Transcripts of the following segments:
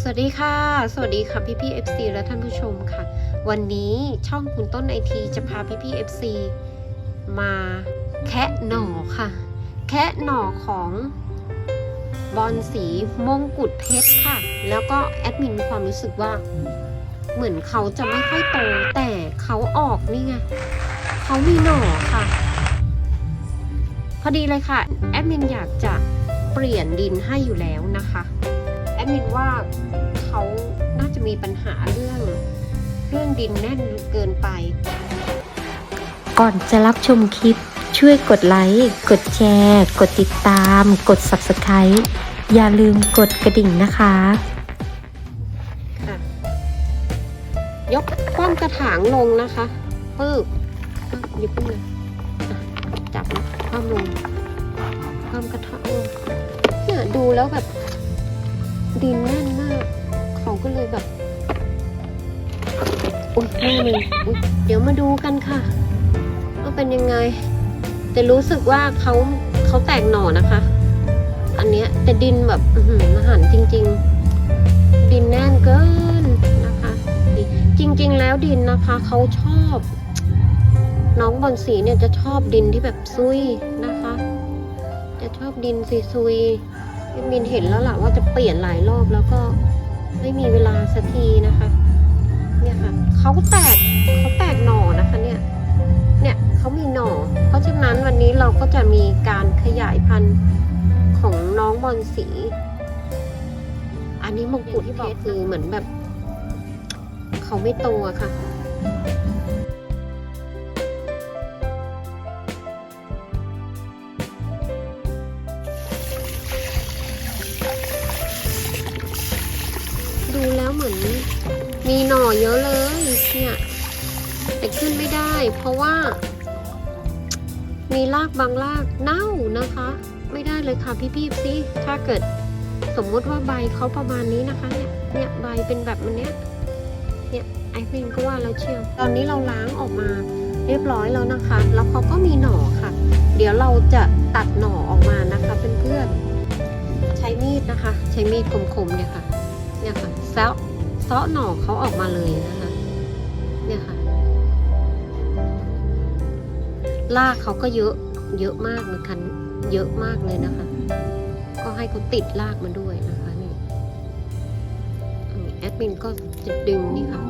สวัสดีค่ะ สวัสดีค่ะพี่พี่ FC และท่านผู้ชมค่ะ วันนี้ช่องคุณต้นไอทีจะพาพี่พี่ FC มาแคะหน่อค่ะ แคะหน่อของบอลสีมงกุฎเพชรค่ะ แล้วก็แอดมินมีความรู้สึกว่า เหมือนเขาจะไม่ค่อยโตแต่เขาออกนี่ไงเขามีหน่อค่ะ พอดีเลยค่ะ แอดมินอยากจะเปลี่ยนดินให้อยู่แล้วนะคะ ดมินว่าเขาน่าจะมีปัญหาเรื่องเรื่องดินแน่นเกินไป ก่อนจะรับชมคลิปช่วยกดไลค์ กดแชร์ กดติดตาม กด Subscribe อย่าลืมกดกระดิ่งนะคะค่ะยกคว่ำกระถางลงนะคะปึ๊บอะหยิบขึ้นมาอะจับนะคว่ำลงคว่ำกระถางลงเนี่ยดูแล้วแบบ ดินแน่นมาก เขาก็เลยแบบอุ้ยแม่เลยอุ๊ยเดี๋ยวมาดูกันค่ะว่าเป็นยังไง แต่รู้สึกว่าเขาเขาแตกหน่อนะคะ อันเนี้ยแต่ดินแบบอื้อหือมหันต์จริง ๆ ดินแน่นเกินนะคะดิจริง ๆ แล้วดินนะคะเขาชอบ น้องบอลสีเนี่ยจะชอบดินที่แบบซุยนะคะ จะชอบดินซุยๆ พี่มินเห็นแล้วล่ะว่าจะเปลี่ยนหลายรอบแล้วก็ไม่มีเวลาสักทีนะคะ เนี่ยค่ะเขาแตกเขาแตกหน่อนะคะเนี่ย เนี่ยเขามีหน่อ เพราะฉะนั้นวันนี้เราก็จะมีการขยายพันธุ์ของน้องบอลสี อันนี้มงกุฎที่บอกคือเหมือนแบบ เขาไม่โตอะค่ะ ดูแล้วเหมือน มีหน่อเยอะเลยเนี่ยแต่ขึ้นไม่ได้ เพราะว่า มีรากบางรากเน่านะคะ ไม่ได้เลยค่ะพี่พี่สิถ้าเกิดสมมุติว่าใบเขาประมาณนี้นะคะ เนี่ยเนี่ยใบเป็นแบบมันเนี้ยเนี่ยไอพินก็ว่าแล้วเชียว ตอนนี้เราล้างออกมาเรียบร้อยแล้วนะคะ แล้วเขาก็มีหน่อค่ะ เดี๋ยวเราจะตัดหน่อออกมานะคะเพื่อนๆใช้มีดนะคะ ใช้มีดคมๆเนี่ยค่ะ เนี่ยค่ะ ซาะเซาะหน่อเขาออกมาเลยนะคะเนี่ยค่ะลากเขาก็เยอะเยอะมากเหมือนกันเยอะมากเลยนะคะ ก็ให้เขาติดลากมาด้วยนะคะนี่แอดมินก็จะดึงนี่ค่ะ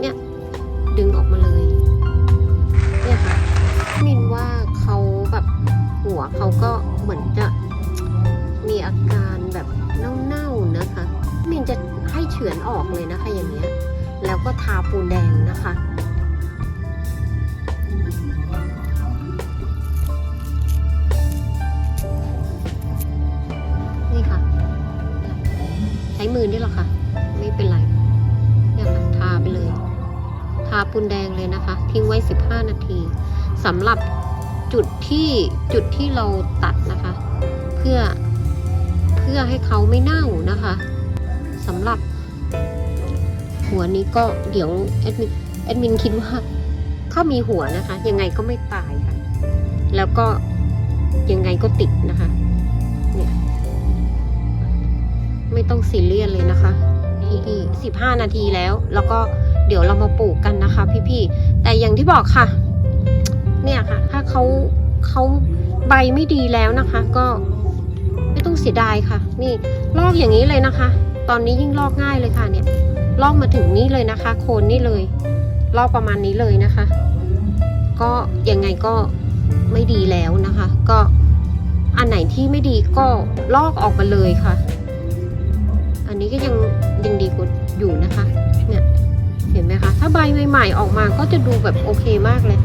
เนี่ยดึงออกมาเลย เนี่ยค่ะแอดมินว่าเขาแบบหัวเขาก็เหมือนจะมีอาการแบบเน่าๆนะคะ มินจะให้เฉือนออกเลยนะคะอย่างเงี้ย แล้วก็ทาปูนแดงนะคะนี่ค่ะ ใช้มือนี่หรอค่ะไม่เป็นไรเนี่ยค่ะทาไปเลย ทาปูนแดงเลยนะคะ ทิ้งไว้ 15 นาทีสำหรับจุดที่จุดที่เราตัดนะคะ เพื่อเพื่อให้เขาไม่เน่านะคะ สำหรับหัวนี้ก็เดี๋ยวแอดมินแอดมินคิดว่า ถ้ามีหัวนะคะ ยังไงก็ไม่ตายค่ะ แล้วก็ยังไงก็ติดนะคะเนี่ยไม่ต้องซีเรียสเลยนะคะพี่ๆสิบห้านาทีแล้ว แล้วก็เดี๋ยวเรามาปลูกกันนะคะ พี่ๆแต่อย่างที่บอกค่ะ เนี่ยค่ะ ถ้าเขาเขาใบไม่ดีแล้วนะคะ ก็ไม่ต้องเสียดายค่ะ นี่ลอกอย่างนี้เลยนะคะ ตอนนี้ยิ่งลอกง่ายเลยค่ะเนี่ย ลอกมาถึงนี่เลยนะคะ โคนนี่เลย ลอกประมาณนี้เลยนะคะ ก็ยังไงก็ไม่ดีแล้วนะคะ ก็อันไหนที่ไม่ดีก็ลอกออกมาเลยค่ะ อันนี้ก็ยังยังดีกว่าอยู่นะคะ เนี่ยเห็นไหมคะ ถ้าใบใหม่ๆออกมาก็จะดูแบบโอเคมากเลย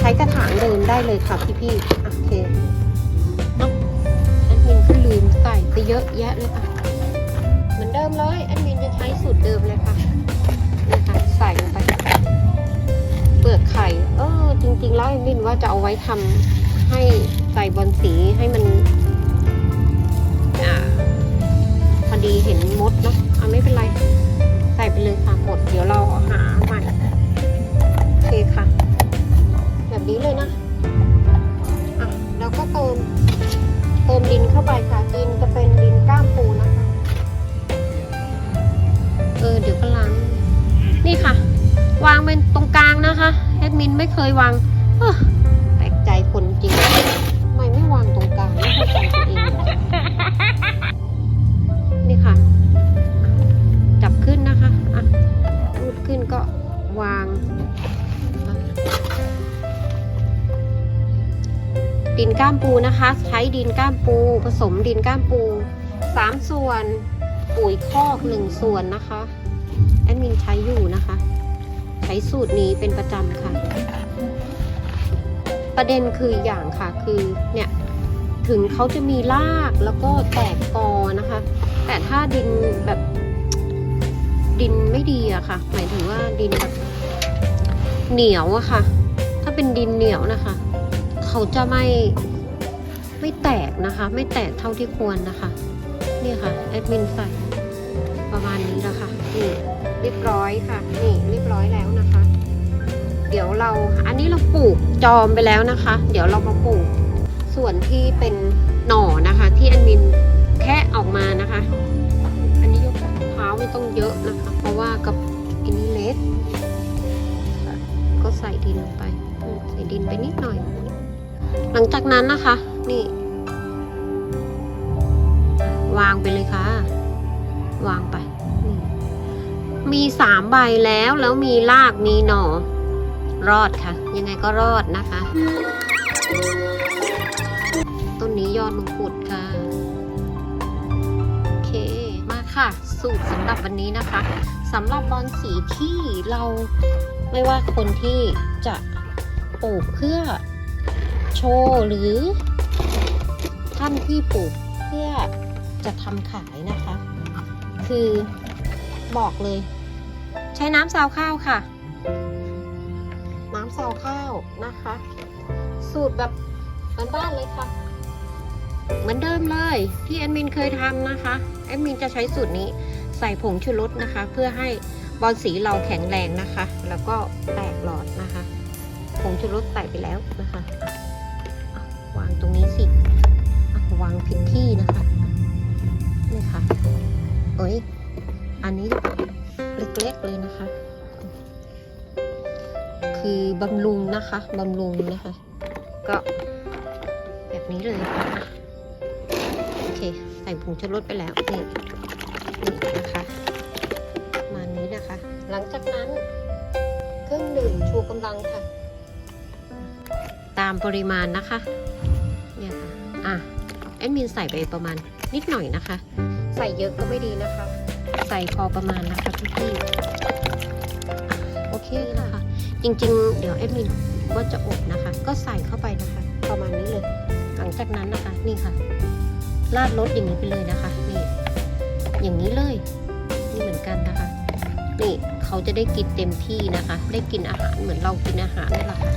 ใช้กระถางเดินได้เลยค่ะพี่ๆอ่โอเคนาะแอดมินก็ลืมใส่ไปเยอะแยะเลยค่ะ อนเดิมเลยแอดมินจะใช้สูตรเดิมเลยค่ะนี่ค่ะใส่ลงไป เปลือกไข่ เออ จริงๆแล้วแอดมินว่าจะเอาไว้ทำให้ใส่บอลสีให้มันอ่าพอดีเห็นมดเนาะอะไม่เป็นไร ใส่ไปเลยค่ะหมด เดี๋ยวเราหาใหม่โอเคค่ะ ไม่เคยวางแปลกใจคนจริงทำไมไม่วางตรงกลางไม่เข้าใจตัวเองนี่ค่ะ จับขึ้นนะคะอะรูดขึ้นก็วางดินก้ามปูนะคะ ใช้ดินก้ามปู ผสมดินก้ามปูสามส่วนปุ๋ยคอกหนึ่งส่วนนะคะ แอดมินใช้อยู่นะคะ ช้สูตรนี้เป็นประจำค่ะ ประเด็นคืออย่างค่ะคือเนี่ยถึงเขาจะมีรากแล้วก็แตกกอนะคะ แต่ถ้าดินแบบดินไม่ดีอะค่ะ หมายถึงว่าดินแบบเหนียวอะค่ะ ถ้าเป็นดินเหนียวนะคะ เขาจะไม่ไม่แตกนะคะ ไม่แตกเท่าที่ควรนะคะ นี่ค่ะแอดมินใส่ประมาณนี้แล้วค่ะนี่ เรียบร้อยค่ะ นี่เรียบร้อยแล้วนะคะ เดี๋ยวเราอันนี้เราปลูกจอมไปแล้วนะคะ เดี๋ยวเรามาปลูกส่วนที่เป็นหน่อนะคะ ที่แอดมินแค่ออกมานะคะ อันนี้ยกเท้าไม่ต้องเยอะนะคะ เพราะว่ากับอันนี้เล็กก็ใส่ดินลงไปใส่ดินไปนิดหน่อย หลังจากนั้นนะคะ นี่ วางไปเลยค่ะ วางไป มีสามใบแล้วแล้วมีรากมีหน่อ รอดค่ะ ยังไงก็รอดนะคะ ต้นนี้ยอดมงกุฎค่ะ โอเคมาค่ะ สูตรสำหรับวันนี้นะคะสำหรับบอลสีที่เราไม่ว่าคนที่จะปลูกเพื่อโชว์หรือท่านที่ปลูกเพื่อจะทำขายนะคะ คือบอกเลย ช้น้ำซาวข้าวค่ะ น้ำซาวข้าวนะคะ สูตรแบบบ้านๆเลยค่ะ เหมือนเดิมเลยที่แอดมินเคยทำนะคะแอดมินจะใช้สูตรนี้ใส่ผงชูรสนะคะ เพื่อให้บอลสีเราแข็งแรงนะคะ แล้วก็แตกหลอดนะคะผงชูรสใส่ไปแล้วนะคะอะวางตรงนี้สิอะวางผิดที่นะคะนี่ค่ะเอ้ยอันนี้ เล็กๆเลยนะคะ คือบำรุงนะคะบำรุงนะคะ ก็แบบนี้เลยะะโอเค ใส่ผงชูรสไปแล้วนี่นี่นะคะมานี้นะคะ หลังจากนั้นเครื่องดื่มชูกำลังค่ะ ตามปริมาณนะคะเนี่ยค่ะอะแอดมินใส่ไปประมาณนิดหน่อยนะคะ ใส่เยอะก็ไม่ดีนะคะ ใส่พอประมาณนะคะพี่พี่ๆโอเคนะคะจริงๆ เดี๋ยวแอดมินว่าจะอบนะคะ ก็ใส่เข้าไปนะคะ ประมาณนี้เลย หลังจากนั้นนะคะนี่ค่ะราดรสอย่างนี้ไปเลยนะคะนี่อย่างนี้เลย นี่เหมือนกันนะคะ นี่เขาจะได้กินเต็มที่นะคะ ได้กินอาหารเหมือนเรากินอาหารนี่แหละค่ะ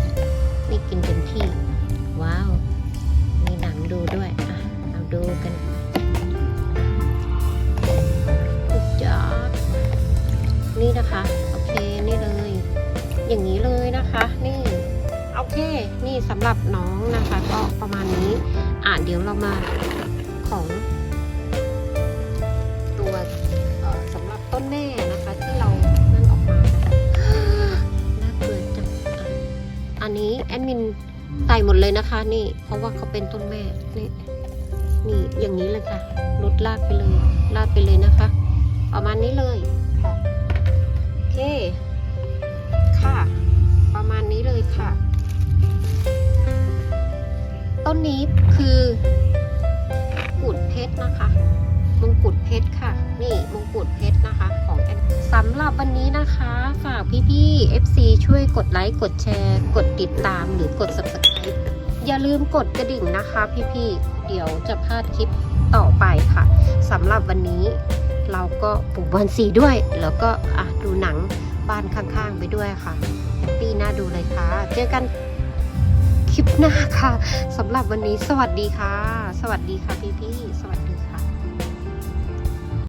นี่กินเต็มที่ ว้าว มีหนังดูด้วยอะเอาดูกัน นี่นะคะ โอเคนี่เลย อย่างนี้เลยนะคะ นี่โอเค นี่สำหรับน้องนะคะ ก็ประมาณนี้อะเดี๋ยวเรามาของตัวสำหรับต้นแม่นะคะที่เรานั่นออกมาน่าเบื่อจังอันนี้แอดมินใส่หมดเลยนะคะนี่เพราะว่าเขาเป็นต้นแม่นี่นี่อย่างนี้เลยค่ะลดลากไปเลยลากไปเลยนะคะ ประมาณนี้เลย เค ค่ะ ประมาณนี้เลยค่ะ ต้นนี้คือกุฎเพชรนะคะ มงกุฎเพชรค่ะ นี่มงกุฎเพชรนะคะ ของแอนสำหรับวันนี้นะคะ ฝากพี่ๆ FC ช่วยกดไลค์ กดแชร์ กดติดตามหรือกด subscribe อย่าลืมกดกระดิ่งนะคะพี่ๆ เดี๋ยวจะพลาดคลิปต่อไปค่ะสำหรับวันนี้ เราก็ปลูกบอนสีด้วย แล้วก็อะดูหนังบ้านข้างๆไปด้วยค่ะแฮปปี้น่าดูเลยค่ะ เจอกันคลิปหน้าค่ะสำหรับวันนี้สวัสดีค่ะ สวัสดีค่ะพี่ๆสวัสดี